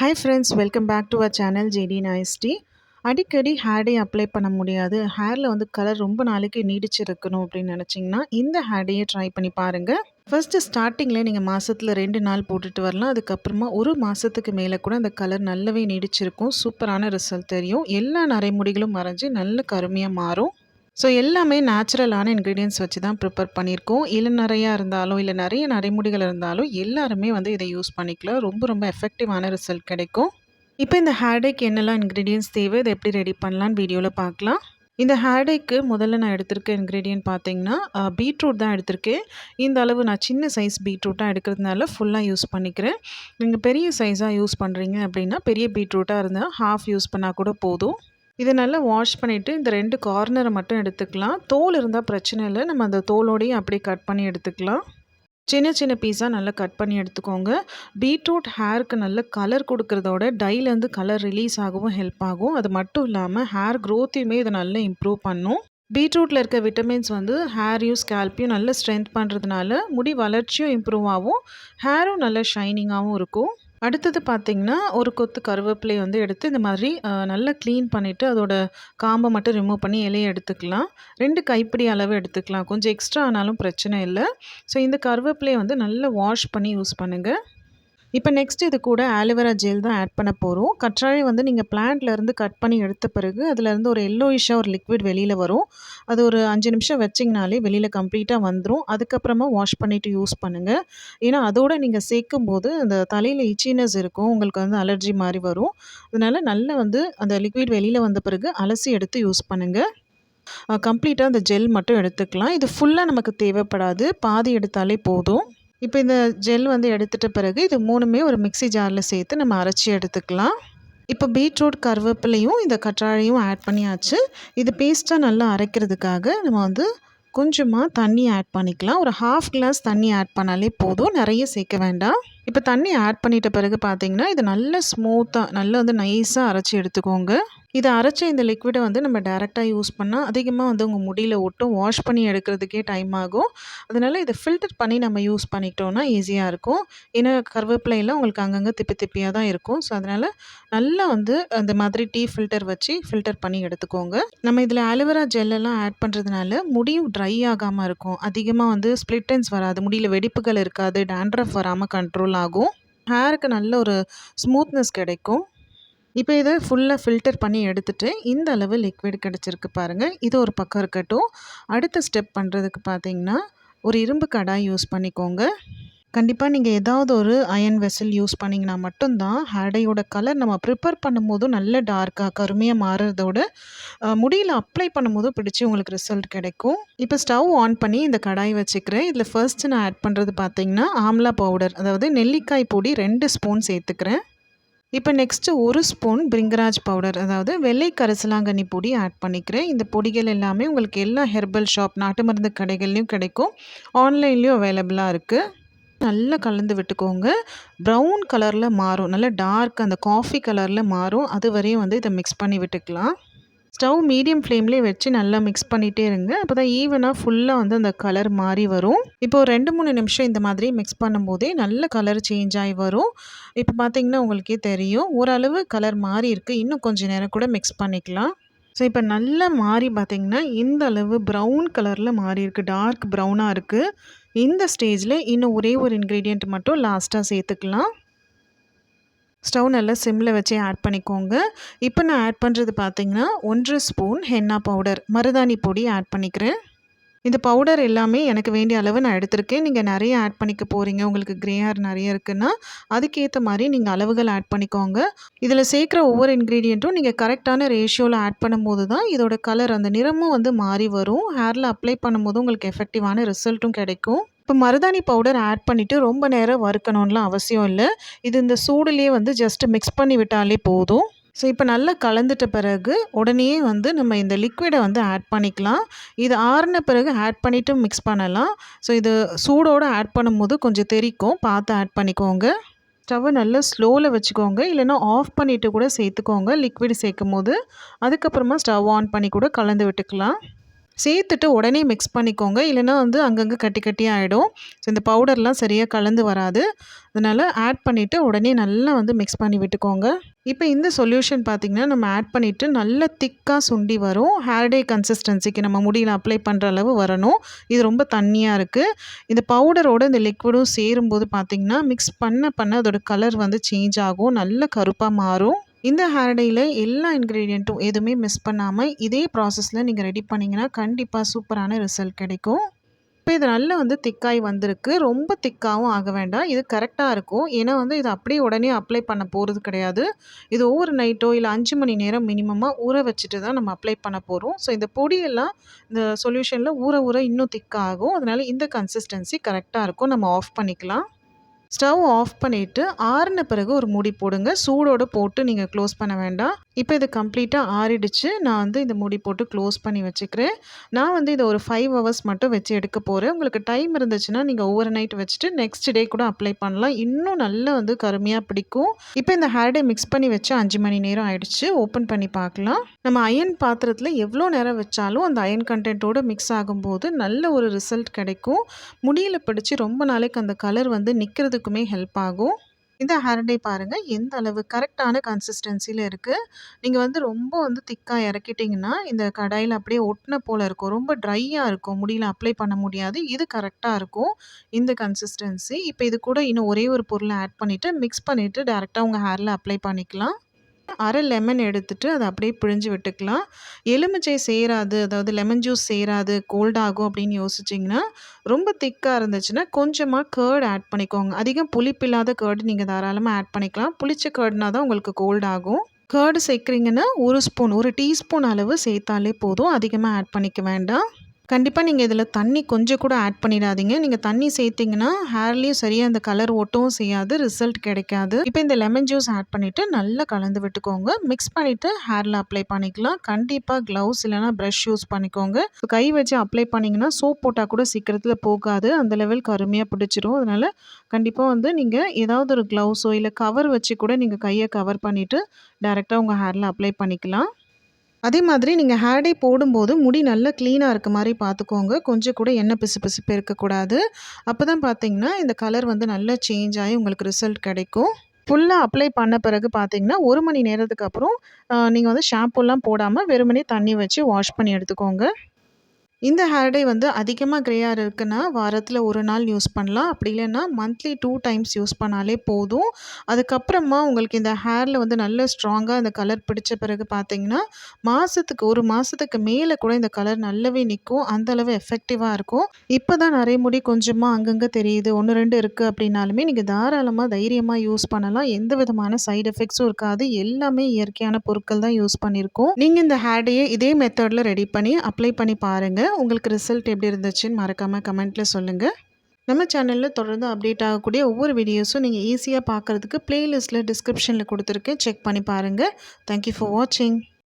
Hi friends welcome back to our channel JD நாய்ஸ்டி அடிக்கடி hair டே apply பண்ண முடியாது. ஹேரில் வந்து கலர் ரொம்ப நாளைக்கு நீடிச்சிருக்கணும் அப்படின்னு நினச்சிங்கன்னா இந்த ஹேர் டேயை ட்ரை பண்ணி பாருங்கள் ஃபஸ்ட்டு ஸ்டார்டிங்கில் நீங்கள் மாதத்தில் ரெண்டு நாள் போட்டுட்டு வரலாம். அதுக்கப்புறமா ஒரு மாதத்துக்கு மேலே கூட அந்த கலர் நல்லாவே நீடிச்சிருக்கும். சூப்பரான ரிசல்ட் தெரியும். எல்லா நரைமுடிகளும் மறைஞ்சு நல்ல கருமையாக மாறும். ஸோ எல்லாமே நேச்சுரலான இன்க்ரீடியன்ஸ் வச்சு தான் ப்ரிப்பேர் பண்ணியிருக்கோம். இல்லை நிறையா இருந்தாலும் இல்லை நிறைய நடைமுடிகள் இருந்தாலும் எல்லாருமே வந்து இதை யூஸ் பண்ணிக்கலாம். ரொம்ப ரொம்ப எஃபெக்டிவான ரிசல்ட் கிடைக்கும். இப்போ இந்த ஹேர்டேக் என்னெல்லாம் இன்க்ரீடியன்ஸ் தேவை இதை எப்படி ரெடி பண்ணலான்னு வீடியோவில் பார்க்கலாம். இந்த ஹேர்டேக்கு முதல்ல நான் எடுத்திருக்க இன்க்ரீடியன்ட் பார்த்தீங்கன்னா பீட்ரூட் தான் எடுத்திருக்கேன். இந்த அளவு நான் சின்ன சைஸ் பீட்ரூட்டாக எடுக்கிறதுனால ஃபுல்லாக யூஸ் பண்ணிக்கிறேன். நீங்கள் பெரிய சைஸாக யூஸ் பண்ணுறீங்க அப்படின்னா பெரிய பீட்ரூட்டாக இருந்தால் ஹாஃப் யூஸ் பண்ணால் கூட போதும். இதை நல்லா வாஷ் பண்ணிவிட்டு இந்த ரெண்டு கார்னரை மட்டும் எடுத்துக்கலாம். தோல் இருந்தால் பிரச்சனை இல்லை. நம்ம அந்த தோலோடையும் அப்படியே கட் பண்ணி எடுத்துக்கலாம். சின்ன சின்ன பீஸாக நல்லா கட் பண்ணி எடுத்துக்கோங்க. பீட்ரூட் ஹேருக்கு நல்ல கலர் கொடுக்குறதோட டைலேருந்து கலர் ரிலீஸ் ஆகவும் ஹெல்ப் ஆகும். அது மட்டும் இல்லாமல் ஹேர் க்ரோத்தையுமே இதை நல்லா இம்ப்ரூவ் பண்ணும். பீட்ரூட்டில் இருக்க விட்டமின்ஸ் வந்து ஹேரையும் ஸ்கேல்ப்பையும் நல்ல ஸ்ட்ரென்த் பண்ணுறதுனால முடி வளர்ச்சியும் இம்ப்ரூவ் ஆகும். ஹேரும் நல்ல ஷைனிங்காகவும் இருக்கும். அடுத்தது பார்த்திங்கன்னா ஒரு கொத்து கருவேப்பிலையை வந்து எடுத்து இந்த மாதிரி நல்லா க்ளீன் பண்ணிவிட்டு அதோட காம்பை மட்டும் ரிமூவ் பண்ணி இலையை எடுத்துக்கலாம். ரெண்டு கைப்பிடி அளவு எடுத்துக்கலாம். கொஞ்சம் எக்ஸ்ட்ரா ஆனாலும் பிரச்சனை இல்லை. ஸோ இந்த கருவேப்பிலையை வந்து நல்லா வாஷ் பண்ணி யூஸ் பண்ணுங்கள் இப்போ நெக்ஸ்ட் இது கூட ஆலிவேரா ஜெல் தான் ஆட் பண்ண போகிறோம் கற்றாழை வந்து நீங்கள் பிளான்ட்லேருந்து கட் பண்ணி எடுத்த பிறகு அதுலேருந்து ஒரு எல்லோயிஷாக ஒரு லிக்விட் வெளியில் வரும். அது ஒரு அஞ்சு நிமிஷம் வச்சிங்கனாலே வெளியில் கம்ப்ளீட்டாக வந்துடும் அதுக்கப்புறமா வாஷ் பண்ணிவிட்டு யூஸ் பண்ணுங்கள் ஏன்னா அதோடு நீங்கள் சேர்க்கும் போது அந்த தலையில் இச்சினஸ் இருக்கும். உங்களுக்கு வந்து அலர்ஜி மாதிரி வரும். அதனால் நல்லா வந்து அந்த லிக்விட் வெளியில் வந்த பிறகு அலசி எடுத்து யூஸ் பண்ணுங்கள் கம்ப்ளீட்டாக அந்த ஜெல் மட்டும் எடுத்துக்கலாம். இது ஃபுல்லாக நமக்கு தேவைப்படாது. பாதி எடுத்தாலே போதும். இப்போ இந்த ஜெல் வந்து எடுத்துகிட்ட பிறகு இது மூணுமே ஒரு மிக்சி ஜாரில் சேர்த்து நம்ம அரைச்சி எடுத்துக்கலாம். இப்போ பீட்ரூட் கருவேப்பிலையும் இந்த கற்றாழையும் ஆட் பண்ணியாச்சு. இது பேஸ்ட்டாக நல்லா அரைக்கிறதுக்காக நம்ம வந்து கொஞ்சமாக தண்ணி ஆட் பண்ணிக்கலாம். ஒரு ஹாஃப் கிளாஸ் தண்ணி ஆட் பண்ணாலே போதும். நிறைய சேர்க்க வேண்டாம். இப்போ தண்ணி ஆட் பண்ணிட்ட பிறகு பார்த்தீங்கன்னா இது நல்ல ஸ்மூத்தாக நல்லா வந்து நைஸாக அரைச்சி எடுத்துக்கோங்க. இதை அரைச்ச இந்த லிக்விடை வந்து நம்ம டேரெக்டாக யூஸ் பண்ணால் அதிகமாக வந்து உங்கள் முடியில் ஒட்டும் வாஷ் பண்ணி எடுக்கிறதுக்கே டைம் ஆகும். அதனால் இதை ஃபில்டர் பண்ணி நம்ம யூஸ் பண்ணிக்கிட்டோன்னா ஈஸியாக இருக்கும். ஏன்னா கருவேப்பிலையெல்லாம் உங்களுக்கு அங்கங்கே திப்பி திப்பியாக தான் இருக்கும். ஸோ அதனால் நல்லா வந்து அந்த மாதிரி டீ ஃபில்டர் வச்சு ஃபில்டர் பண்ணி எடுத்துக்கோங்க. நம்ம இதில் ஆலோவேரா ஜெல்லெல்லாம் ஆட் பண்ணுறதுனால முடியும் ட்ரை ஆகாமல் இருக்கும். அதிகமாக வந்து ஸ்ப்ளிட்டன்ஸ் வராது. முடியில் வெடிப்புகள் இருக்காது. டேண்ட்ரஃப் வராமல் கண்ட்ரோல் ஆகும். ஹேருக்கு நல்ல ஒரு ஸ்மூத்னஸ் கிடைக்கும். இப்போ இதை ஃபுல்லாக ஃபில்டர் பண்ணி எடுத்துகிட்டு இந்த அளவு லிக்விட் கிடச்சிருக்கு பாருங்கள் இது ஒரு பக்கம் இருக்கட்டும். அடுத்த ஸ்டெப் பண்ணுறதுக்கு பார்த்தீங்கன்னா ஒரு இரும்பு கடாய் யூஸ் பண்ணிக்கோங்க. கண்டிப்பாக நீங்கள் ஏதாவது ஒரு அயன் வெசல் யூஸ் பண்ணிங்கன்னா மட்டும்தான் ஹேடையோட கலர் நம்ம ப்ரிப்பேர் பண்ணும்போதும் நல்ல டார்க்காக கருமையாக மாறுறதோட முடியில் அப்ளை பண்ணும்போதும் பிடிச்சி உங்களுக்கு ரிசல்ட் கிடைக்கும். இப்போ ஸ்டவ் ஆன் பண்ணி இந்த கடாய் வச்சுக்கிறேன். இதில் ஃபர்ஸ்ட்டு நான் ஆட் பண்ணுறது பார்த்தீங்கன்னா ஆம்லா பவுடர் அதாவது நெல்லிக்காய் பொடி ரெண்டு ஸ்பூன் சேர்த்துக்கிறேன். இப்போ நெக்ஸ்ட்டு ஒரு ஸ்பூன் பிரிங்கராஜ் பவுடர் அதாவது வெள்ளை கரிசலாங்கண்ணி பொடி ஆட் பண்ணிக்கிறேன். இந்த பொடிகள் எல்லாமே உங்களுக்கு எல்லா ஹெர்பல் ஷாப் நாட்டு மருந்து கடைகள்லையும் கிடைக்கும். ஆன்லைன்லேயும் அவைலபிளாக இருக்குது நல்லா கலந்து விட்டுக்கோங்க. ப்ரௌன் கலரில் மாறும். நல்லா டார்க் அந்த காஃபி கலரில் மாறும். அது வரையும் வந்து இதை மிக்ஸ் பண்ணி விட்டுக்கலாம். ஸ்டவ் மீடியம் ஃப்ளேம்லேயே வச்சு நல்லா மிக்ஸ் பண்ணிகிட்டே இருங்க. அப்போ தான் ஈவனாக ஃபுல்லாக வந்து அந்த கலர் மாறி வரும். இப்போ ரெண்டு மூணு நிமிஷம் இந்த மாதிரி மிக்ஸ் பண்ணும்போதே நல்ல கலர் சேஞ்ச் ஆகி வரும். இப்போ பார்த்தீங்கன்னா உங்களுக்கே தெரியும். ஓரளவு கலர் மாறி இருக்குது இன்னும் கொஞ்சம் நேரம் கூட மிக்ஸ் பண்ணிக்கலாம். ஸோ இப்போ நல்லா மாறி பார்த்திங்கன்னா இந்த அளவு ப்ரௌன் கலரில் மாறி இருக்குது டார்க் ப்ரௌனாக இருக்குது இந்த ஸ்டேஜில் இன்னும் ஒரே ஒரு இன்க்ரீடியண்ட் மட்டும் லாஸ்ட்டாக சேர்த்துக்கலாம். ஸ்டவ் நல்லா சிம்மில் வச்சு ஆட் பண்ணிக்கோங்க. இப்போ நான் ஆட் பண்ணுறது பார்த்திங்கன்னா ஒன்று ஸ்பூன் ஹென்னா பவுடர் மருதாணி பொடி ஆட் பண்ணிக்கிறேன். இந்த பவுடர் எல்லாமே எனக்கு வேண்டிய அளவு நான் எடுத்திருக்கேன். நீங்கள் நிறைய ஆட் பண்ணிக்க போகிறீங்க உங்களுக்கு க்ரே ஹேர் நிறைய இருக்குன்னா அதுக்கேற்ற மாதிரி நீங்கள் அளவுகள் ஆட் பண்ணிக்கோங்க. இதில் சேர்க்குற ஒவ்வொரு இன்க்ரீடியண்ட்டும் நீங்கள் கரெக்டான ரேஷியோவில் ஆட் பண்ணும்போது தான் இதோட கலர் அந்த நிறமும் வந்து மாறி வரும். ஹேரில் அப்ளை பண்ணும்போது உங்களுக்கு எஃபெக்டிவான ரிசல்ட்டும் கிடைக்கும். இப்போ மருதாணி பவுடர் ஆட் பண்ணிவிட்டு ரொம்ப நேரம் வறுக்கணும்லாம் அவசியம் இல்லை. இது இந்த சூடுலேயே வந்து ஜஸ்ட்டு மிக்ஸ் பண்ணி விட்டாலே போதும். ஸோ இப்போ நல்லா கலந்துட்ட பிறகு உடனே வந்து நம்ம இந்த லிக்விடை வந்து ஆட் பண்ணிக்கலாம். இது ஆறின பிறகு ஆட் பண்ணிவிட்டு மிக்ஸ் பண்ணலாம். ஸோ இது சூடோடு ஆட் பண்ணும்போது கொஞ்சம் தெரிக்கும். பார்த்து ஆட் பண்ணிக்கோங்க. ஸ்டவ்வை நல்லா ஸ்லோவில் வச்சுக்கோங்க. இல்லைனா ஆஃப் பண்ணிவிட்டு கூட சேர்த்துக்கோங்க. லிக்விட் சேர்க்கும் போது அதுக்கப்புறமா ஸ்டவ் ஆன் பண்ணி கூட கலந்து விட்டுக்கலாம். சேர்த்துட்டு உடனே மிக்ஸ் பண்ணிக்கோங்க. இல்லைனா வந்து அங்கங்கே கட்டி கட்டி ஆகிடும் ஸோ இந்த பவுடர்லாம் சரியாக கலந்து வராது. அதனால் ஆட் பண்ணிவிட்டு உடனே நல்லா வந்து மிக்ஸ் பண்ணி விட்டுக்கோங்க. இப்போ இந்த சொல்யூஷன் பார்த்திங்கன்னா நம்ம ஆட் பண்ணிவிட்டு நல்ல திக்காக சுண்டி வரும். ஹேர் டே கன்சிஸ்டன்சிக்கு நம்ம முடியில் அப்ளை பண்ணுற அளவு வரணும். இது ரொம்ப தண்ணியாக இருக்குது இந்த பவுடரோட இந்த லிக்விடும் சேரும்போது பார்த்திங்கன்னா மிக்ஸ் பண்ண பண்ண அதோட கலர் வந்து சேஞ்ச் ஆகும். நல்ல கருப்பாக மாறும். இந்த ஹேர்டேயில் எல்லா இன்க்ரீடியண்ட்டும் எதுவுமே மிஸ் பண்ணாமல் இதே ப்ராசஸில் நீங்கள் ரெடி பண்ணிங்கன்னா கண்டிப்பாக சூப்பரான ரிசல்ட் கிடைக்கும். இப்போ இது நல்லா வந்து திக்காய் வந்திருக்கு. ரொம்ப திக்காகவும் ஆக வேண்டாம். இது கரெக்டாக இருக்கும். ஏன்னா வந்து இது அப்படியே உடனே அப்ளை பண்ண போகிறது கிடையாது. இது ஒவ்வொரு நைட்டோ இல்லை அஞ்சு மணி நேரம் மினிமமாக ஊற வச்சுட்டு தான் நம்ம அப்ளை பண்ண போகிறோம் ஸோ இந்த பொடியெல்லாம் இந்த சொல்யூஷனில் ஊற ஊற இன்னும் திக்காகும் அதனால் இந்த கன்சிஸ்டன்சி கரெக்டாக இருக்கும். நம்ம ஆஃப் பண்ணிக்கலாம். ஸ்டவ் ஆஃப் பண்ணிவிட்டு ஆறின பிறகு ஒரு மூடி போடுங்க. சூடோடு போட்டு நீங்கள் க்ளோஸ் பண்ண வேண்டாம். இப்போ இது கம்ப்ளீட்டாக ஆறிடுச்சு. நான் வந்து இந்த மூடி போட்டு க்ளோஸ் பண்ணி வச்சுக்கிறேன். நான் வந்து இதை ஒரு ஃபைவ் ஹவர்ஸ் மட்டும் வச்சு எடுக்க போகிறேன் உங்களுக்கு டைம் இருந்துச்சுன்னா நீங்கள் ஓவர் நைட் வச்சுட்டு நெக்ஸ்ட் டே கூட அப்ளை பண்ணலாம். இன்னும் நல்லா வந்து கருமையாக பிடிக்கும். இப்போ இந்த ஹேர் டே மிக்ஸ் பண்ணி வச்சு அஞ்சு மணி நேரம் ஆயிடுச்சு. ஓப்பன் பண்ணி பார்க்கலாம். நம்ம அயன் பாத்திரத்தில் எவ்வளோ நேரம் வச்சாலும் அந்த அயன் கண்டென்ட்டோடு மிக்ஸ் ஆகும்போது நல்ல ஒரு ரிசல்ட் கிடைக்கும். முடியில் பிடிச்சி ரொம்ப நாளைக்கு அந்த கலர் வந்து நிற்கிறது எல்லாத்துக்குமே ஹெல்ப் ஆகும். இந்த ஹேர் டே பாருங்கள் எந்த அளவு கரெக்டான கன்சிஸ்டன்சியில் இருக்குது நீங்கள் வந்து ரொம்ப வந்து திக்காக இறக்கிட்டிங்கன்னா இந்த கடாயில் அப்படியே ஒட்டின போல் இருக்கும். ரொம்ப ட்ரையாக இருக்கும். முடியல அப்ளை பண்ண முடியாது. இது கரெக்டாக இருக்கும். இந்த கன்சிஸ்டன்சி இப்போ இது கூட இன்னும் ஒரே ஒரு பொருளை ஆட் பண்ணிவிட்டு மிக்ஸ் பண்ணிவிட்டு டேரெக்டாக உங்கள் ஹேரில் அப்ளை பண்ணிக்கலாம். அரை லெமன் எடுத்துட்டு அதை அப்படியே பிழிஞ்சு விட்டுக்கலாம். எலுமிச்சை சேராது அதாவது லெமன் ஜூஸ் சேராது கோல்ட் ஆகும் அப்படின்னு யோசிச்சிங்கன்னா ரொம்ப திக்காக இருந்துச்சுன்னா கொஞ்சமாக கேர்டு ஆட் பண்ணிக்கோங்க. அதிகம் புளிப்பில்லாத கேர்டு நீங்கள் தாராளமாக ஆட் பண்ணிக்கலாம். புளிச்ச கேர்டுனா தான் உங்களுக்கு கோல்ட் ஆகும். கேர்டு சேர்க்குறீங்கன்னா ஒரு ஸ்பூன் ஒரு டீஸ்பூன் அளவு சேர்த்தாலே போதும். அதிகமாக ஆட் பண்ணிக்க வேண்டாம். கண்டிப்பாக நீங்கள் இதில் தண்ணி கொஞ்சம் கூட ஆட் பண்ணிடாதீங்க. நீங்கள் தண்ணி சேர்த்திங்கன்னா ஹேர்லேயும் சரியாக அந்த கலர் ஒட்டவும் செய்யாது ரிசல்ட் கிடைக்காது. இப்போ இந்த லெமன் ஜூஸ் ஆட் பண்ணிவிட்டு நல்லா கலந்து விட்டுக்கோங்க. மிக்ஸ் பண்ணிவிட்டு ஹேரில் அப்ளை பண்ணிக்கலாம். கண்டிப்பாக க்ளவுஸ் இல்லைனா ப்ரஷ் யூஸ் பண்ணிக்கோங்க. கை வச்சு அப்ளை பண்ணிங்கன்னா சோப் போட்டால் கூட சீக்கிரத்தில் போகாது. அந்த லெவல் கருமையாக பிடிச்சிரும். அதனால் கண்டிப்பாக வந்து நீங்கள் ஏதாவது ஒரு க்ளவுஸோ இல்லை கவர் வச்சு கூட நீங்கள் கையை கவர் பண்ணிவிட்டு டேரெக்டாக உங்கள் ஹேரில் அப்ளை பண்ணிக்கலாம். அதே மாதிரி நீங்கள் ஹேர் போடும்போது முடி நல்லா க்ளீனாக இருக்க மாதிரி பார்த்துக்கோங்க கொஞ்சம் கூட எண்ணெய் பிசு பிசுப்பு இருக்கக்கூடாது. அப்போ தான் பார்த்தீங்கன்னா இந்த கலர் வந்து நல்லா சேஞ்ச் ஆகி உங்களுக்கு ரிசல்ட் கிடைக்கும். ஃபுல்லாக அப்ளை பண்ண பிறகு பார்த்தீங்கன்னா ஒரு மணி நேரத்துக்கு அப்புறம் நீங்கள் வந்து ஷாம்புலாம் போடாமல் வெறுமனே தண்ணி வச்சு வாஷ் பண்ணி எடுத்துக்கோங்க. இந்த ஹேர்டே வந்து அதிகமாக க்ரேயாக இருக்குன்னா வாரத்தில் ஒரு நாள் யூஸ் பண்ணலாம். அப்படி இல்லைன்னா மந்த்லி டூ டைம்ஸ் யூஸ் பண்ணாலே போதும். அதுக்கப்புறமா உங்களுக்கு இந்த ஹேரில் வந்து நல்ல ஸ்ட்ராங்காக இந்த கலர் பிடிச்ச பிறகு பார்த்தீங்கன்னா மாதத்துக்கு ஒரு மாதத்துக்கு மேலே கூட இந்த கலர் நல்லாவே நிற்கும் அந்தளவு எஃபெக்டிவாக இருக்கும். இப்போ தான் நிறைய முடி கொஞ்சமாக அங்கங்கே தெரியுது. ஒன்று ரெண்டு இருக்குது அப்படின்னாலுமே நீங்கள் தாராளமாக தைரியமாக யூஸ் பண்ணலாம். எந்த விதமான சைடு எஃபெக்ட்ஸும் இருக்காது. எல்லாமே இயற்கையான பொருட்கள் தான் யூஸ் பண்ணியிருக்கோம் நீங்கள் இந்த ஹேர்டையே இதே மெத்தடில் ரெடி பண்ணி அப்ளை பண்ணி பாருங்கள் பாருங்கள் உங்களுக்கு ரிசல்ட் எப்படி இருந்துச்சுன்னு மறக்காமல் கமெண்ட்டில் சொல்லுங்கள் நம்ம சேனலில் தொடர்ந்து அப்டேட் ஆகக்கூடிய ஒவ்வொரு வீடியோஸும் நீங்கள் ஈஸியாக பார்க்குறதுக்கு ப்ளேலிஸ்ட்டில் டிஸ்கிரிப்ஷனில் கொடுத்துருக்கேன். செக் பண்ணி பாருங்கள் தேங்க்யூ ஃபார் வாட்சிங்